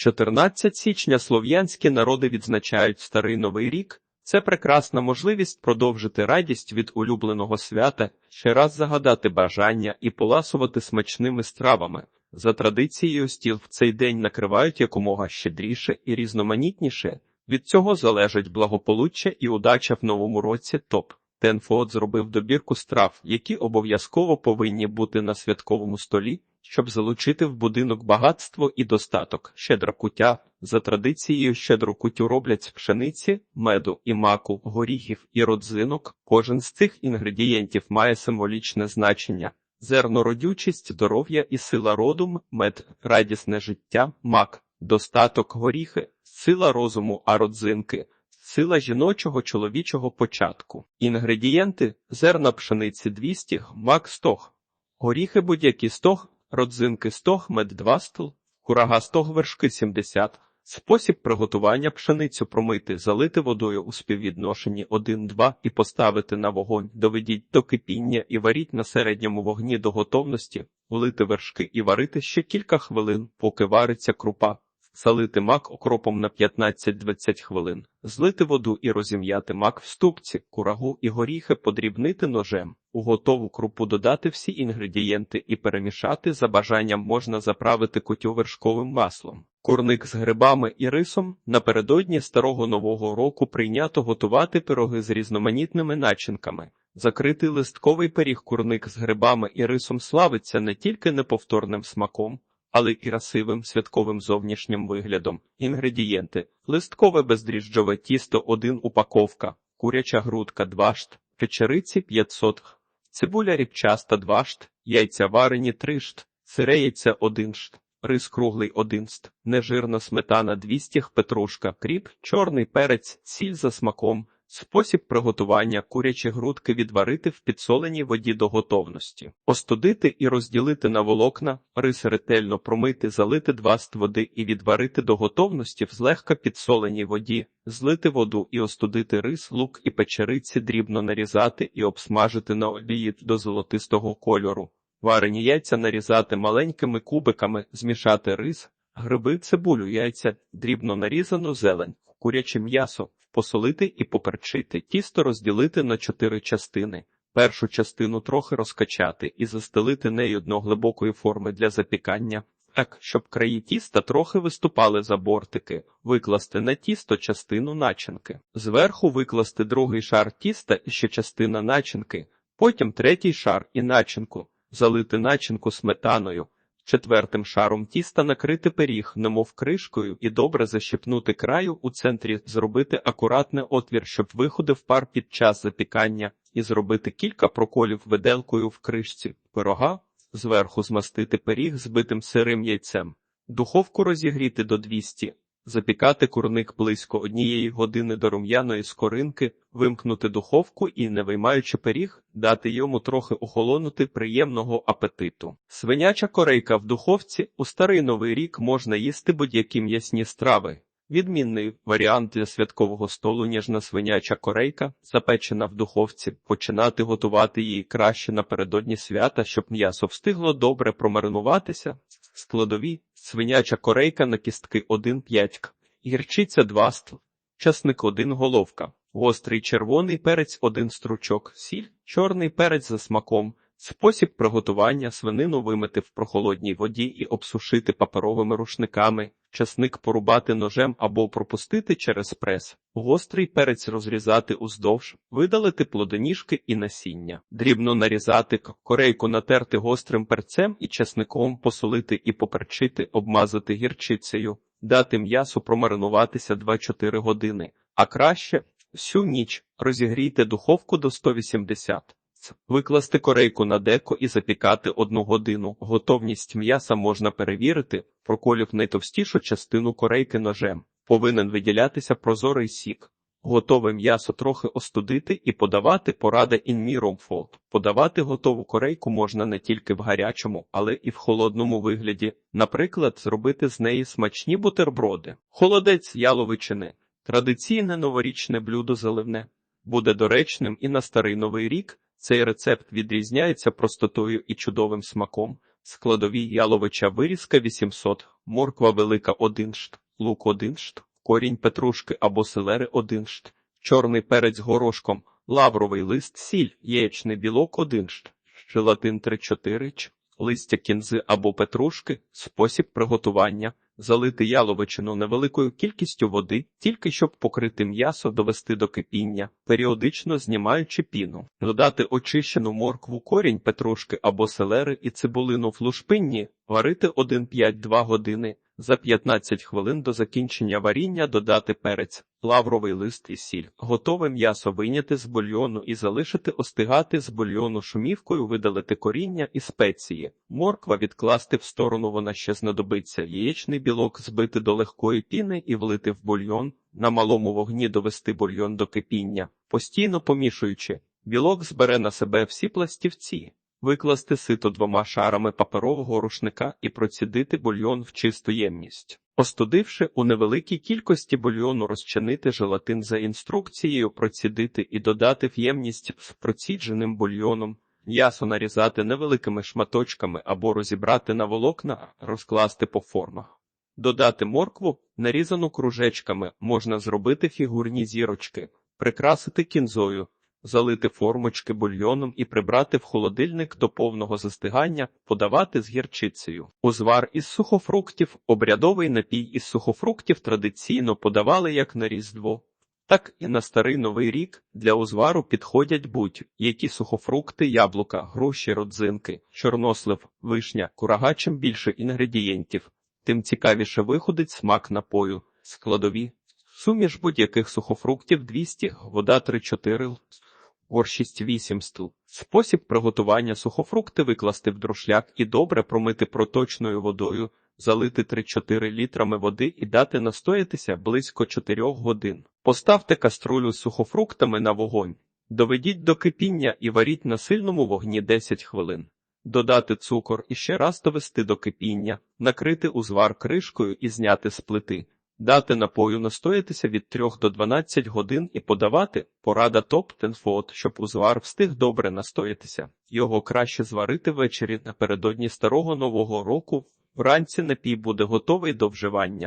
14 січня слов'янські народи відзначають Старий Новий рік. Це прекрасна можливість продовжити радість від улюбленого свята, ще раз загадати бажання і поласувати смачними стравами. За традицією стіл в цей день накривають якомога щедріше і різноманітніше. Від цього залежить благополуччя і удача в новому році. Топ Тенфод зробив добірку страв, які обов'язково повинні бути на святковому столі, щоб залучити в будинок багатство і достаток. Щедра кутя. За традицією щедру кутю роблять з пшениці, меду і маку, горіхів і родзинок. Кожен з цих інгредієнтів має символічне значення. Зерно родючість, здоров'я і сила роду, мед, радісне життя, мак, достаток горіхи, сила розуму, а родзинки сила жіночого чоловічого початку. Інгредієнти зерна пшениці 200, мак 100, горіхи будь-які 100, родзинки 100, мед 2 стл, курага 100, вершки 70. Спосіб приготування пшеницю промити, залити водою у співвідношенні 1-2 і поставити на вогонь, доведіть до кипіння і варіть на середньому вогні до готовності, влити вершки і варити ще кілька хвилин, поки вариться крупа. Залити мак окропом на 15-20 хвилин, злити воду і розім'яти мак в ступці, курагу і горіхи подрібнити ножем. У готову крупу додати всі інгредієнти і перемішати за бажанням можна заправити кутю вершковим маслом. Курник з грибами і рисом напередодні старого нового року прийнято готувати пироги з різноманітними начинками. Закритий листковий пиріг курник з грибами і рисом славиться не тільки неповторним смаком, але красивим святковим зовнішнім виглядом. Інгредієнти: листкове бездріжджове тісто 1 упаковка, куряча грудка 2 шт, печериці 500 г, цибуля ріпчаста 2 шт, яйця варені 3 шт, сире яйце 1 шт, рис круглий 1 шт, нежирна сметана 200 г, петрушка, кріп, чорний перець, сіль за смаком. Спосіб приготування курячі грудки відварити в підсоленій воді до готовності, остудити і розділити на волокна, рис ретельно промити, залити два ст води і відварити до готовності в злегка підсоленій воді, злити воду і остудити рис, лук і печериці, дрібно нарізати і обсмажити на олії до золотистого кольору. Варені яйця нарізати маленькими кубиками, змішати рис, гриби, цибулю, яйця, дрібно нарізану зелень, куряче м'ясо посолити і поперчити, тісто розділити на чотири частини. Першу частину трохи розкачати і застелити нею дно глибокої форми для запікання, так, щоб краї тіста трохи виступали за бортики, викласти на тісто частину начинки, зверху викласти другий шар тіста і ще частина начинки, потім третій шар і начинку, залити начинку сметаною. Четвертим шаром тіста накрити пиріг, немов кришкою, і добре защипнути краю у центрі, зробити акуратний отвір, щоб виходив пар під час запікання, і зробити кілька проколів виделкою в кришці. Пирога, зверху змастити пиріг збитим сирим яйцем, духовку розігріти до 200, запікати курник близько однієї години до рум'яної скоринки, вимкнути духовку і, не виймаючи пиріг, дати йому трохи охолонути приємного апетиту. Свиняча корейка в духовці у старий новий рік можна їсти будь-які м'ясні страви. Відмінний варіант для святкового столу ніжна свиняча корейка, запечена в духовці, починати готувати її краще напередодні свята, щоб м'ясо встигло добре промаринуватися. Складові свиняча корейка на кістки один п'ятьк, гірчиця 2 стл, часник 1 головка, гострий червоний перець 1 стручок, сіль, чорний перець за смаком. Спосіб приготування свинину вимити в прохолодній воді і обсушити паперовими рушниками, часник порубати ножем або пропустити через прес, гострий перець розрізати уздовж, видалити плодоніжки і насіння, дрібно нарізати корейку натерти гострим перцем і часником, посолити і поперчити, обмазати гірчицею, дати м'ясу промаринуватися 2-4 години, а краще всю ніч розігрійте духовку до 180. Викласти корейку на деко і запікати одну годину. Готовність м'яса можна перевірити, проколів найтовстішу частину корейки ножем. Повинен виділятися прозорий сік. Готове м'ясо трохи остудити і подавати порада fold. Подавати готову корейку можна не тільки в гарячому, але і в холодному вигляді. Наприклад, зробити з неї смачні бутерброди. Холодець яловичини традиційне новорічне блюдо заливне, буде доречним і на старий новий рік. Цей рецепт відрізняється простотою і чудовим смаком. Складові яловича вирізка 800, морква велика 1 шт, лук 1 шт, корінь петрушки або селери 1 шт, чорний перець горошком, лавровий лист, сіль, яєчний білок 1 шт, желатин 3-4 ч, листя кінзи або петрушки, спосіб приготування. Залити яловичину невеликою кількістю води, тільки щоб покрити м'ясо, довести до кипіння, періодично знімаючи піну. Додати очищену моркву, корінь петрушки або селери і цибулину в лушпинні, варити 1-5-2 години. За 15 хвилин до закінчення варіння додати перець, лавровий лист і сіль. Готове м'ясо вийняти з бульйону і залишити остигати з бульйону шумівкою, видалити коріння і спеції. Морква відкласти в сторону, вона ще знадобиться. Яєчний білок збити до легкої піни і влити в бульйон. На малому вогні довести бульйон до кипіння, постійно помішуючи. Білок збере на себе всі пластівці. Викласти сито двома шарами паперового рушника і процідити бульйон в чисту ємність. Остудивши у невеликій кількості бульйону розчинити желатин за інструкцією, процідити і додати в ємність з процідженим бульйоном, м'ясо нарізати невеликими шматочками або розібрати на волокна, розкласти по формах. Додати моркву, нарізану кружечками, можна зробити фігурні зірочки, прикрасити кінзою, залити формочки бульйоном і прибрати в холодильник до повного застигання, подавати з гірчицею. Узвар із сухофруктів, обрядовий напій із сухофруктів традиційно подавали як на Різдво. Так і на старий новий рік для узвару підходять будь-які сухофрукти, яблука, груші, родзинки, чорнослив, вишня, курага. Чим більше інгредієнтів, тим цікавіше виходить смак напою, складові. Суміш будь-яких сухофруктів 200, вода 3-4 горщість 8 стул. Спосіб приготування сухофрукти викласти в друшляк і добре промити проточною водою, залити 3-4 літрами води і дати настоятися близько 4 годин. Поставте каструлю з сухофруктами на вогонь. Доведіть до кипіння і варіть на сильному вогні 10 хвилин. Додати цукор і ще раз довести до кипіння, накрити узвар кришкою і зняти з плити. Дати напою настоятися від 3 до 12 годин і подавати порада топ-10 щоб узвар встиг добре настоятися. Його краще зварити ввечері напередодні старого нового року. Вранці напій буде готовий до вживання.